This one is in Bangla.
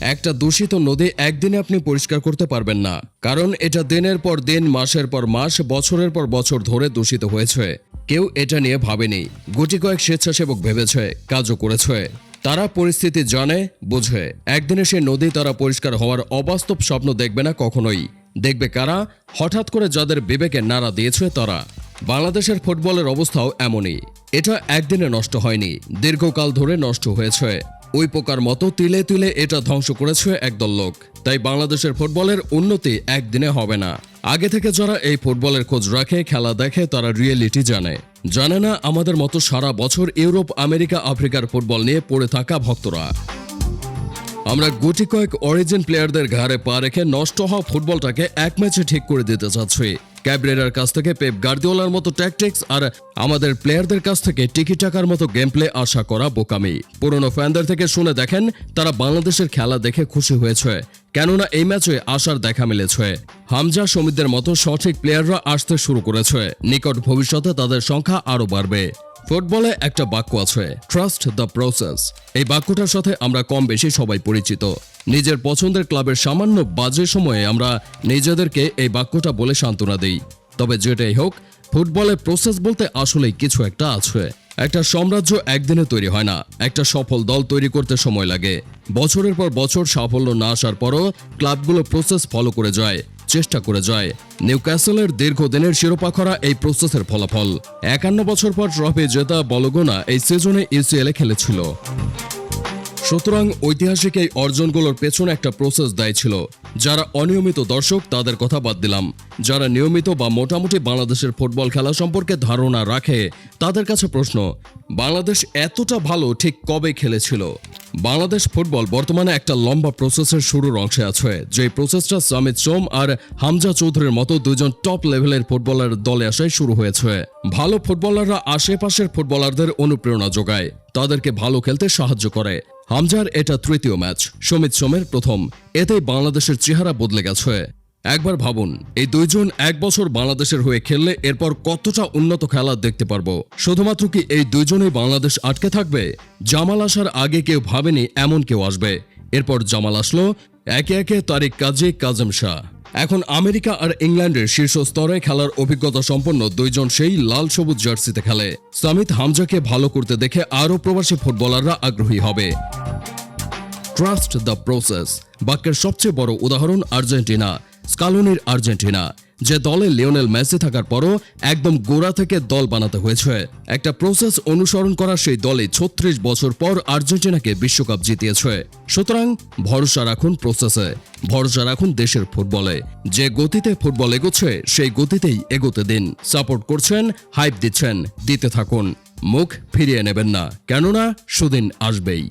একটা দূষিত নদী একদিনে আপনি পরিষ্কার করতে পারবেন না, কারণ এটা দিনের পর দিন, মাসের পর মাস, বছরের পর বছর ধরে দূষিত হয়েছে। কেউ এটা নিয়ে ভাবেনি, গুটি কয়েক স্বেচ্ছাসেবক ভেবেছে, কাজও করেছে। তারা পরিস্থিতি জানে, বোঝে। একদিনে সে নদী তারা পরিষ্কার হওয়ার অবাস্তব স্বপ্ন দেখবে না কখনোই। দেখবে কারা? হঠাৎ করে যাদের বিবেকে নাড়া দিয়েছে তারা। বাংলাদেশের ফুটবলের অবস্থাও এমনই। এটা একদিনে নষ্ট হয়নি, দীর্ঘকাল ধরে নষ্ট হয়েছে। ওই পোকার মতো তিলে তিলে এটা ধ্বংস করেছে একদল লোক। তাই বাংলাদেশের ফুটবলের উন্নতি একদিনে হবে না। আগে থেকে যারা এই ফুটবলের খোঁজ রাখে, খেলা দেখে, তারা রিয়েলিটি জানে। জানে না আমাদের মতো সারা বছর ইউরোপ, আমেরিকা, আফ্রিকার ফুটবল নিয়ে পড়ে থাকা ভক্তরা। আমরা গুটি কয়েক অরিজিন প্লেয়ারদের ঘাড়ে পা রেখে নষ্ট হওয়া ফুটবলটাকে এক ম্যাচে ঠিক করে দিতে চাচ্ছি। ক্যাবরেরার কাছ থেকে পেপ গার্দিওলার মতো ট্যাকটিক্স আর আমাদের প্লেয়ারদের কাছ থেকে টিকি টাকার মতো গেম প্লে আশা করা বোকামি। পুরনো ফ্যানদের থেকে শুনে দেখেন, তারা বাংলাদেশের খেলা দেখে খুশি হয়েছে। কেননা এই ম্যাচে আসার দেখা মিলেছে। হামজা সমিতদের মতো সঠিক প্লেয়াররা আসতে শুরু করেছে। নিকট ভবিষ্যতে তাদের সংখ্যা আরও বাড়বে। ফুটবলে একটা বাক্য আছে ট্রাস্ট দ্য প্রসেস এই বাক্যটার সাথে আমরা কম বেশি সবাই পরিচিত। নিজের পছন্দের ক্লাবের সামান্য বাজে সময়ে আমরা নিজেদেরকে এই বাক্যটা বলে সান্ত্বনা দিই। তবে যেটাই হোক, ফুটবলে প্রসেস বলতে আসলেই কিছু একটা আছে। একটা সাম্রাজ্য একদিনে তৈরি হয় না, একটা সফল দল তৈরি করতে সময় লাগে। বছরের পর বছর সাফল্য না আসার পরও ক্লাবগুলো প্রসেস ফলো করে যায়। চেষ্টা করে যায়। নিউক্যাসলের দীর্ঘদিনের শিরোপা খরা এই প্রসেসের ফলাফল। একান্ন বছর পর ট্রফি জেতা বলগোনা এই সিজনে ইউসিএলে খেলেছিল। সুতরাং ঐতিহাসিক এই অর্জনগুলোর পেছনে একটা প্রসেস দায়ী ছিল। যারা অনিয়মিত দর্শক, তাদের কথা বাদ দিলাম। যারা নিয়মিত বা মোটামুটি বাংলাদেশের ফুটবল খেলা সম্পর্কে ধারণা রাখে, তাদের কাছে প্রশ্ন, বাংলাদেশ এতটা ভালো ঠিক কবে খেলেছিল? বাংলাদেশ ফুটবল বর্তমানে একটা লম্বা প্রসেসের শুরুর অংশে আছে। যে প্রসেসটা সামিত সোম আর হামজা চৌধুরীর মতো দুজন টপ লেভেলের ফুটবলার দলে আসায় শুরু হয়েছে। ভালো ফুটবলাররা আশেপাশের ফুটবলারদের অনুপ্রেরণা যোগায়। তাদেরকে ভালো খেলতে সাহায্য করে। হামজার এটা তৃতীয় ম্যাচ সমিত সোমের প্রথম। এতেই বাংলাদেশের চেহারা বদলে গেছে। একবার ভাবুন, এই দুইজন এক বছর বাংলাদেশের হয়ে খেললে এরপর কতটা উন্নত খেলা দেখতে পারব? শুধুমাত্র কি এই দুইজনেই বাংলাদেশ আটকে থাকবে? জামাল আসার আগে কেউ ভাবেনি এমন কেউ আসবে। এরপর জামাল আসলো, একে একে তারিক কাজী, কাজম শাহ। এখন আমেরিকা আর ইংল্যান্ডের শীর্ষ স্তরে খেলার অভিজ্ঞতা সম্পন্ন দুইজন সেই লাল সবুজ জার্সিতে খেলে। সামিত হামজাকে ভালো করতে দেখে আরও প্রবাসী ফুটবলাররা আগ্রহী হবে। ট্রাস্ট দ্য প্রসেস বাক্যের সবচেয়ে বড় উদাহরণ আর্জেন্টিনা। স্কালোনির আর্জেন্টিনা, যে দলে লিওনেল মেসি থাকার পরও একদম গোড়া থেকে দল বানাতে হয়েছে। একটা প্রসেস অনুসরণ করা সেই দলে ছত্রিশ বছর পর আর্জেন্টিনাকে বিশ্বকাপ জিতিয়েছে। সুতরাং ভরসা রাখুন প্রসেসে, ভরসা রাখুন দেশের ফুটবলে। যে গতিতে ফুটবল এগোচ্ছে, সেই গতিতেই এগোতে দিন। সাপোর্ট করছেন, হাইপ দিচ্ছেন, দিতে থাকুন। মুখ ফিরিয়ে নেবেন না, কেননা সুদিন আসবেই।